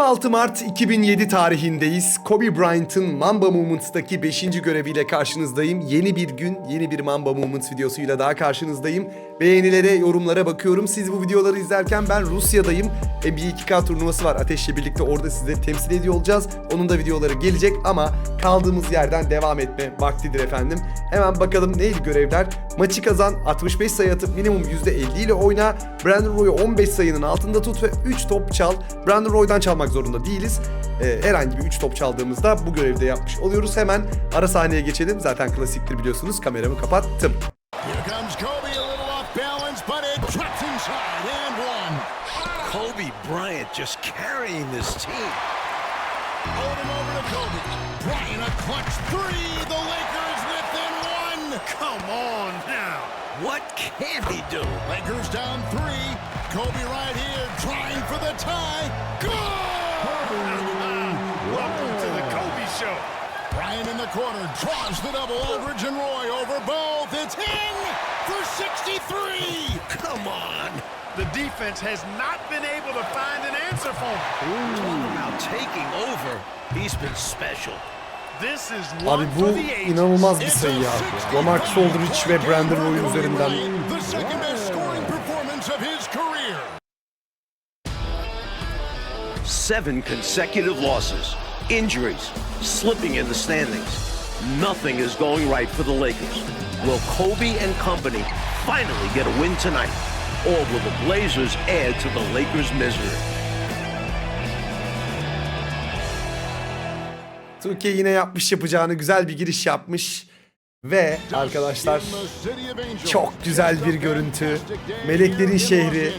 26 Mart 2007 tarihindeyiz. Kobe Bryant'ın Mamba Movements'taki 5. göreviyle karşınızdayım. Yeni bir gün, yeni bir Mamba Movements videosuyla daha karşınızdayım. Beğenilere, yorumlara bakıyorum. Siz bu videoları izlerken ben Rusya'dayım. NBA 2K turnuvası var. Ateş'le birlikte orada sizleri temsil ediyor olacağız. Onun da videoları gelecek ama kaldığımız yerden devam etme vaktidir efendim. Hemen bakalım neydi görevler? Maçı kazan, 65 sayı atıp minimum %50 ile oyna. Brandon Roy'u 15 sayının altında tut ve 3 top çal. Brandon Roy'dan çalmak zorunda değiliz. Ee, herhangi bir 3 top çaldığımızda bu görevde yapmış oluyoruz. Hemen ara sahneye geçelim. Zaten klasiktir biliyorsunuz. Kameramı kapattım. Just carrying this team. Hold him over to Kobe. Bryant a clutch three. The Lakers within one. Come on now. What can he do? Lakers down three. Kobe right here trying for the tie. Good! Welcome to the Kobe Show. Bryant in the corner draws the double. Aldridge and Roy over both. It's in for 63. Come on. The defense has not been able to find an answer for him. Talk about taking over. He's been special. This is Abi bu inanılmaz bir sayı ya. Lamarcus Aldridge ve Brandon Roy üzerinden. Seven consecutive losses, injuries, slipping in the standings. Nothing is going right for the Lakers. Will Kobe and company finally get a win tonight? Or will the Blazers add to the Lakers' misery? Türkiye yine yapmış yapacağını güzel bir giriş yapmış. Ve arkadaşlar çok güzel bir görüntü. Meleklerin şehri.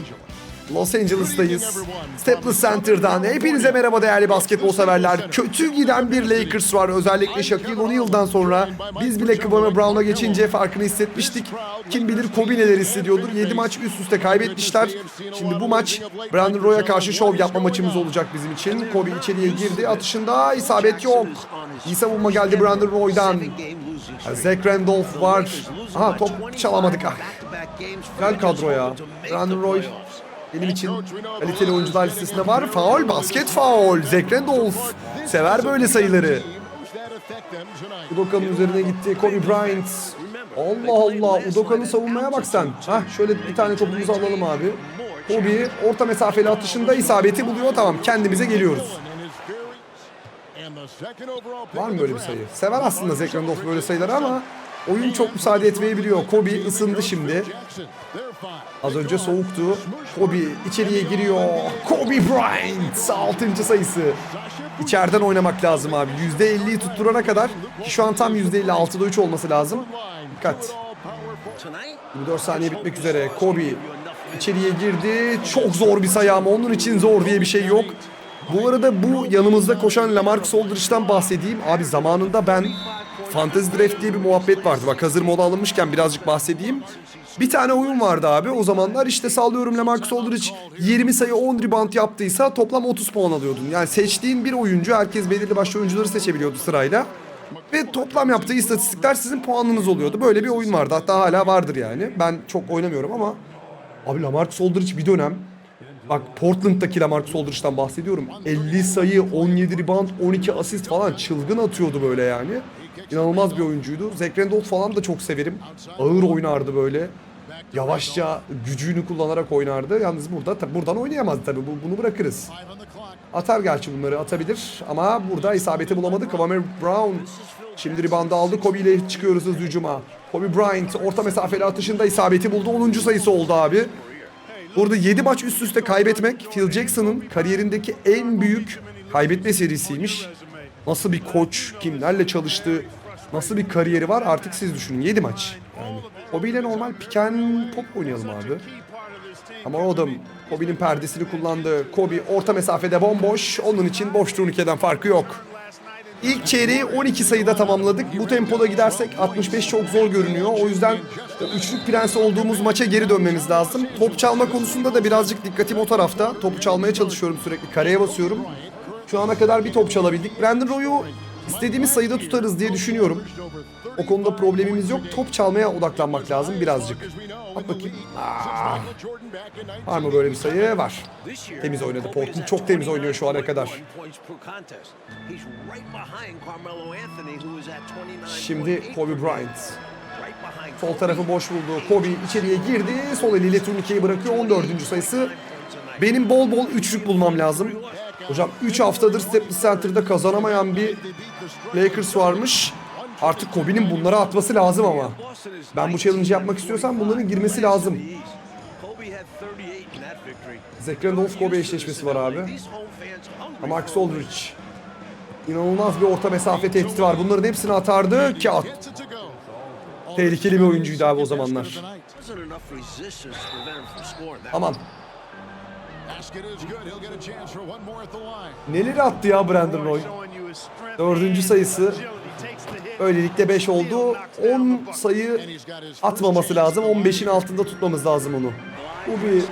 Los Angeles'tayız. Staples Center'dan hepinize merhaba değerli basketbol severler. Kötü giden bir Lakers var. Özellikle Shaquille O'Neal'dan sonra biz bile Kıvana Brown'a geçince farkını hissetmiştik. Kim bilir Kobe neler hissediyordur. 7 maç üst üste kaybetmişler. Şimdi bu maç Brandon Roy'a karşı şov yapma maçımız olacak bizim için. Kobe içeriye girdi. Atışında isabet yok. İyi savunma geldi Brandon Roy'dan. Zach Randolph var. Aha top çalamadık. Ah. Güzel kadro ya. Brandon Roy benim için kaliteli oyuncular listesinde var. Faul, basket faul. Zach Randolph sever böyle sayıları. Udoka'nın üzerine gitti. Kobe Bryant. Allah Allah. Udoka'nın savunmaya bak sen. Hah şöyle bir tane topumuzu alalım abi. Kobe orta mesafeli atışında isabeti buluyor. Tamam kendimize geliyoruz. Var mı böyle bir sayı? Sever aslında Zach Randolph böyle sayıları ama oyun çok müsaade etmeyebiliyor. Kobe ısındı şimdi. Az önce soğuktu. Kobe içeriye giriyor. Kobe Bryant 6. sayısı. İçeriden oynamak lazım abi. %50'yi tutturana kadar ki şu an tam %56'da 3 olması lazım. Dikkat. Tonight, 24 saniye bitmek üzere. Kobe içeriye girdi. Çok zor bir sayı ama onun için zor diye bir şey yok. Bu arada bu yanımızda koşan Lamarcus Aldridge'den bahsedeyim. Abi zamanında ben Fantasy Draft diye bir muhabbet vardı. Bak hazır moda alınmışken birazcık bahsedeyim. Bir tane oyun vardı abi. O zamanlar işte sallıyorum Lamarcus Aldridge 20 sayı 10 rebound yaptıysa toplam 30 puan alıyordun. Yani seçtiğin bir oyuncu herkes belirli başlı oyuncuları seçebiliyordu sırayla. Ve toplam yaptığı istatistikler sizin puanınız oluyordu. Böyle bir oyun vardı. Hatta hala vardır yani. Ben çok oynamıyorum ama abi Lamarcus Aldridge bir dönem Bak Portland'daki Lamarcus Aldridge'den bahsediyorum. 50 sayı, 17 rebound, 12 asist falan çılgın atıyordu böyle yani. İnanılmaz bir oyuncuydu. Zach Randolph falan da çok severim. Ağır oynardı böyle. Yavaşça gücünü kullanarak oynardı. Yalnız burada tabii buradan oynayamaz tabii. Bu- Bunu bırakırız. Atar gerçi bunları atabilir ama burada isabeti bulamadı. Kwame Brown şimdi reboundı aldı. Kobe ile çıkıyoruz hücuma. Kobe Bryant orta mesafeli atışında isabeti buldu. 10. sayısı oldu abi. Burada 7 maç üst üste kaybetmek Phil Jackson'ın kariyerindeki en büyük kaybetme serisiymiş. Nasıl bir koç, kimlerle çalıştı, nasıl bir kariyeri var artık siz düşünün. 7 maç. Yani Kobe normal piken pop oynayalım abi. Ama o da Kobe'nin perdesini kullandı. Kobe orta mesafede bomboş. Onun için boş turnikeden farkı yok. İlk çeyreği 12 sayıda tamamladık. Bu tempoda gidersek 65 çok zor görünüyor. O yüzden üçlük prensi olduğumuz maça geri dönmemiz lazım. Top çalma konusunda da birazcık dikkatim o tarafta. Topu çalmaya çalışıyorum sürekli. Kareye basıyorum. Şu ana kadar bir top çalabildik. Brandon Roy'u istediğimiz sayıda tutarız diye düşünüyorum. O konuda problemimiz yok. Top çalmaya odaklanmak lazım birazcık. At bakayım. Aa, var mı böyle bir sayı? Var. Temiz oynadı. Portland çok temiz oynuyor şu ana 21 kadar. points per contest. He's right behind Carmelo Anthony, who is at 29.8 Şimdi Kobe Bryant. Sol tarafı boş buldu. Kobe içeriye girdi. Sol eliyle turnikeyi bırakıyor. 14. sayısı. Benim bol bol üçlük bulmam lazım. Hocam 3 haftadır Staples Center'da kazanamayan bir Lakers varmış. Artık Kobe'nin bunlara atması lazım ama. Ben bu challenge yapmak istiyorsam bunların girmesi lazım. Kobe had 38 in that victory. Zach Randolph Kobe eşleşmesi var abi. Ama Marcus Aldridge. İnanılmaz bir orta mesafe tehdidi var. Bunların hepsini atardı ki at. Tehlikeli bir oyuncuydu abi o zamanlar. Aman. Neleri attı ya Brandon Roy. Dördüncü sayısı. Öylelikle 5 oldu. 10 sayı atmaması lazım. 15'in altında tutmamız lazım onu. Bu bir.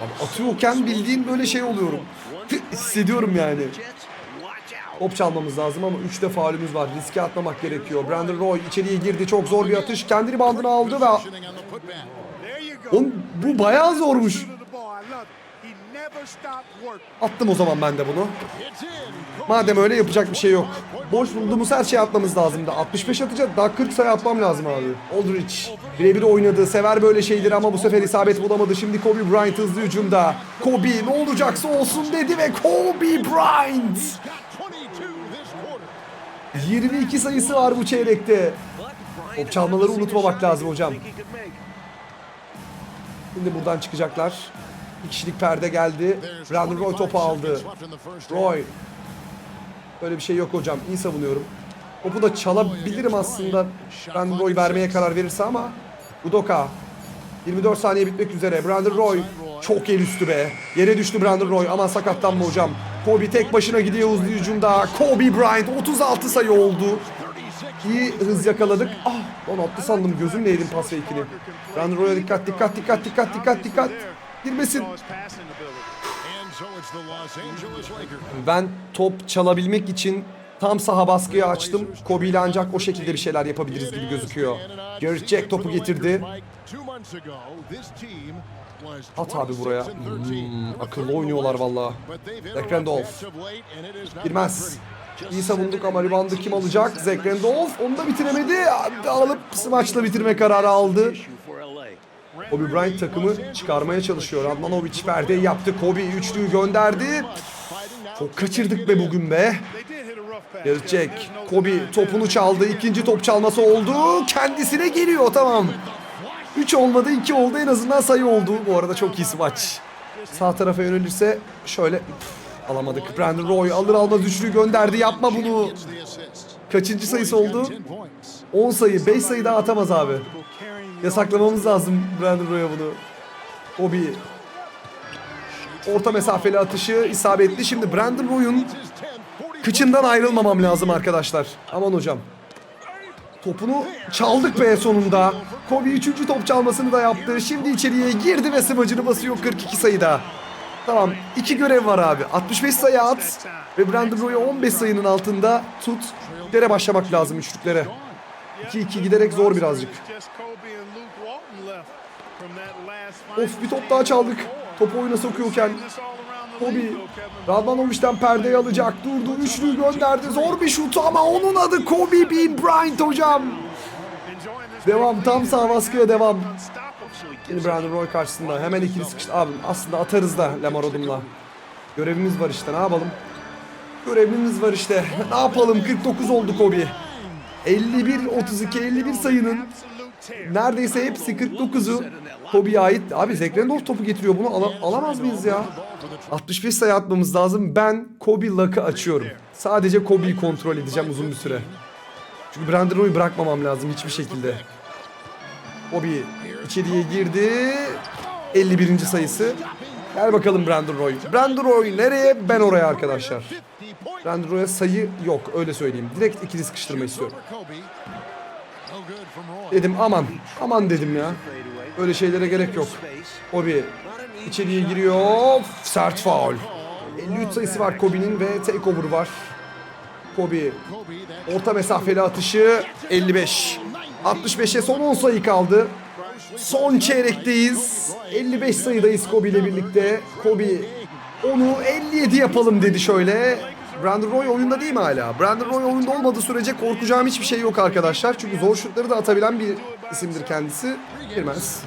Abi atıyorken bildiğin böyle şey oluyorum. Hissediyorum yani. Top çalmamız lazım ama 3'te faulümüz var. Riske atmamak gerekiyor. Brandon Roy içeriye girdi. Çok zor bir atış. Kendi ribandını aldı ve on, bu bayağı zormuş. Attım o zaman ben de bunu. Madem öyle yapacak bir şey yok. Boş bulduğumuz her şeyi atmamız lazımdı. 65 atacak daha 40 sayı atmam lazım abi. Aldridge birebir oynadı. Sever böyle şeyleri ama bu sefer isabet bulamadı. Şimdi Kobe Bryant hızlı hücumda. Kobe ne olacaksa olsun dedi ve Kobe Bryant. Got 22 this quarter. 22 sayısı var bu çeyrekte. Top çalmaları unutmamak lazım hocam. Şimdi buradan çıkacaklar. Kişilik perde geldi. Brandon Roy 25 topu aldı. Roy. Böyle bir şey yok hocam. İyi savunuyorum. Topu da çalabilirim aslında. Brandon Roy vermeye karar verirse ama. Udoka. 24 saniye bitmek üzere. Brandon Roy. Çok el üstü be. Yere düştü Brandon Roy. Aman sakatlanma hocam. Kobe tek başına gidiyor hızlı hücumda. Kobe Bryant 36 sayı oldu. İyi hız yakaladık. Ah lan attı sandım. Gözümle yedim pas fake'ini. Brandon Roy'a dikkat dikkat dikkat dikkat dikkat dikkat. Girmesin. Ben top çalabilmek için tam saha baskıyı açtım. Kobe ile ancak o şekilde bir şeyler yapabiliriz gibi gözüküyor. Garrett Jack topu getirdi. At abi buraya. Hmm, akıllı oynuyorlar valla. Zach Randolph. Girmez. İyi savunduk ama ribandı kim alacak? Zach Randolph. Onu da bitiremedi. Alıp smaçla bitirme kararı aldı. Kobe Bryant takımı çıkarmaya çalışıyor. Radmanovic perdeyi yaptı. Kobe üçlüyü gönderdi. Çok kaçırdık be bugün be. Gelecek. Kobe topunu çaldı. İkinci top çalması oldu. Kendisine geliyor tamam. 3 olmadı 2 oldu en azından sayı oldu. Bu arada çok iyi maç. Sağ tarafa yönelirse şöyle Üf, alamadık. Brandon Roy alır almaz üçlüyü gönderdi. Yapma bunu. Kaçıncı sayısı oldu? 10 sayı. 5 sayı daha atamaz abi. Yasaklamamız lazım Brandon Roy'a bunu. Kobe. Orta mesafeli atışı isabetli. Şimdi Brandon Roy'un kıçından ayrılmamam lazım arkadaşlar. Aman hocam. Topunu çaldık be sonunda. Kobe 3. top çalmasını da yaptı. Şimdi içeriye girdi ve smacını basıyor 42 sayıda. Tamam. iki görev var abi. 65 sayı at ve Brandon Roy'u 15 sayının altında tut. Üçlüklere başlamak lazım üçlüklere. 2-2 giderek zor birazcık. Of bir top daha çaldık. Topu oyuna sokuyorken Kobe Radmanovic'den perdeyi alacak. Durdu. Üçlüyü gönderdi. Zor bir şutu ama onun adı Kobe Bean Bryant hocam. Devam. Tam sağ baskıya devam. Şimdi Brandon Roy karşısında. Hemen ikili sıkıştı. Abi aslında atarız da Lamar Odom'la. Görevimiz var işte. Ne yapalım? Görevimiz var işte. Ne yapalım? 49 oldu Kobe. 51 32 51 sayının neredeyse hepsi 49'u Kobe'ye ait. Abi Randolph topu getiriyor. Bunu ala- alamaz mıyız ya? 65 sayı atmamız lazım. Ben Kobe Luck'ı açıyorum. Sadece Kobe'yi kontrol edeceğim uzun bir süre. Çünkü Brandon Roy'u bırakmamam lazım hiçbir şekilde. Kobe içeriye girdi. 51. sayısı. Gel bakalım Brandon Roy. Brandon Roy nereye? Ben oraya arkadaşlar. Brandon Roy'a sayı yok öyle söyleyeyim. Direkt ikili sıkıştırma istiyorum. Dedim aman. Aman dedim ya. Öyle şeylere gerek yok. Kobe içeriye giriyor. Sert faul. 53 sayısı var Kobe'nin ve takeover var. Kobe orta mesafeli atışı 55. 65'e son 10 sayı kaldı. Son çeyrekteyiz. 55 sayıdayız Kobe ile birlikte. Kobe onu 57 yapalım dedi şöyle. Brandon Roy oyunda değil mi hala? Brandon Roy oyunda olmadığı sürece korkacağım hiçbir şey yok arkadaşlar. Çünkü zor şutları da atabilen bir isimdir kendisi. Girmez.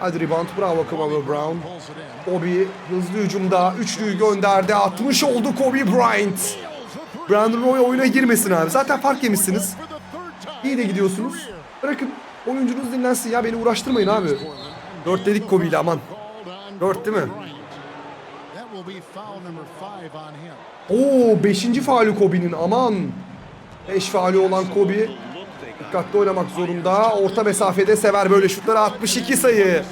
Hadi rebound bravo Kavalo Brown. Kobe hızlı hücumda üçlüyü gönderdi. 60 oldu Kobe Bryant. Brandon Roy oyuna girmesin abi. Zaten fark yemişsiniz. İyi de gidiyorsunuz. Bırakın oyuncunuz dinlensin ya beni uğraştırmayın abi. 4 dedik Kobe ile aman. Dört değil mi? Oo 5. faulü Kobe'nin aman. 5 faulü olan Kobe dikkatli oynamak zorunda. Orta mesafede sever böyle şutları 62 sayı.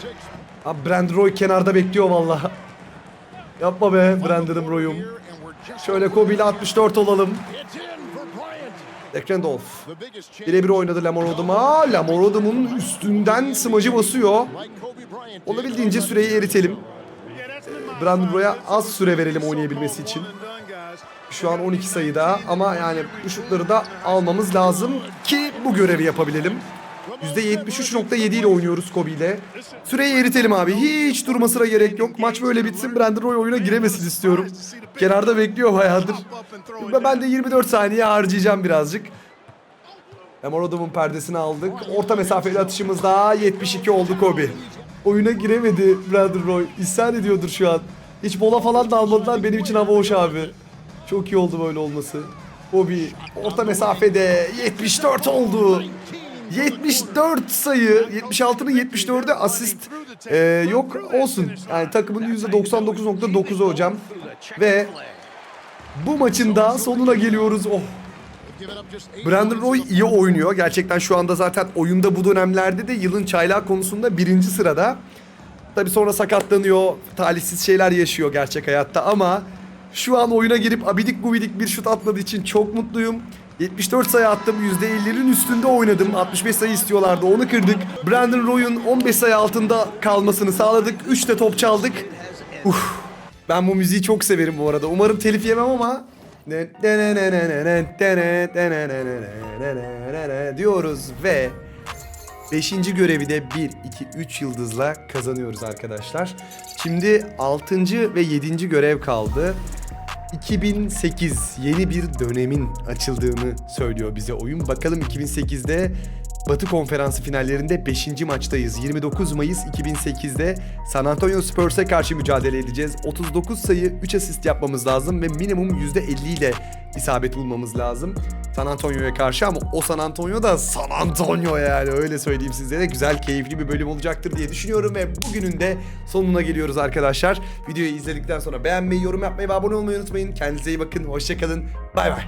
Abi Brandon Roy kenarda bekliyor valla. Yapma be Brandon Roy'um. Şöyle Kobe ile 64 olalım. it's in for Bryant. Declan Dolph. The biggest change Birebir oynadı Lamar Odom'a. Lamar Odom'un üstünden smacı basıyor. Olabildiğince süreyi eritelim. Brandon Roy'a az süre verelim oynayabilmesi için. Şu an 12 sayıda ama yani bu şutları da almamız lazım ki bu görevi yapabilelim. %73.7 ile oynuyoruz Kobe ile. Süreyi eritelim abi. Hiç durmasına gerek yok. Maç böyle bitsin. Brandon Roy oyuna giremesin istiyorum. Kenarda bekliyor bayağıdır. Ben de 24 saniye harcayacağım birazcık. Lamar Odom'un perdesini aldık. Orta mesafeli atışımızda 72 oldu Kobe. Oyuna giremedi Brandon Roy. İsyan ediyordur şu an. Hiç mola falan da almadılar. Benim için hava hoş abi. Çok iyi oldu böyle olması. Kobe orta mesafede 74 oldu. 74 sayı. 76'nın 74'e asist ee, yok olsun. Yani takımın %99.9'u hocam. Ve bu maçın da sonuna geliyoruz. Oh Brandon Roy iyi oynuyor. Gerçekten şu anda zaten oyunda bu dönemlerde de yılın çaylağı konusunda birinci sırada. Tabi sonra sakatlanıyor, talihsiz şeyler yaşıyor gerçek hayatta ama şu an oyuna girip abidik gubidik bir şut atmadığı için çok mutluyum. 74 sayı attım. %50'lerin üstünde oynadım. 65 sayı istiyorlardı. Onu kırdık. Brandon Roy'un 15 sayı altında kalmasını sağladık. 3 de top çaldık. Uf. Ben bu müziği çok severim bu arada. Umarım telif yemem ama diyoruz ve 5. görevi de 1, 2, 3 yıldızla kazanıyoruz arkadaşlar. Şimdi 6. ve 7. görev kaldı. 2008 yeni bir dönemin açıldığını söylüyor bize oyun. Bakalım 2008'de Batı Konferansı finallerinde 5. maçtayız. 29 Mayıs 2008'de San Antonio Spurs'e karşı mücadele edeceğiz. 39 sayı 3 asist yapmamız lazım ve minimum %50 ile isabet bulmamız lazım. San Antonio'ya karşı ama o San Antonio da San Antonio yani öyle söyleyeyim sizlere. Güzel, keyifli bir bölüm olacaktır diye düşünüyorum ve bugünün de sonuna geliyoruz arkadaşlar. Videoyu izledikten sonra beğenmeyi, yorum yapmayı ve abone olmayı unutmayın. Kendinize iyi bakın, hoşçakalın, bay bay.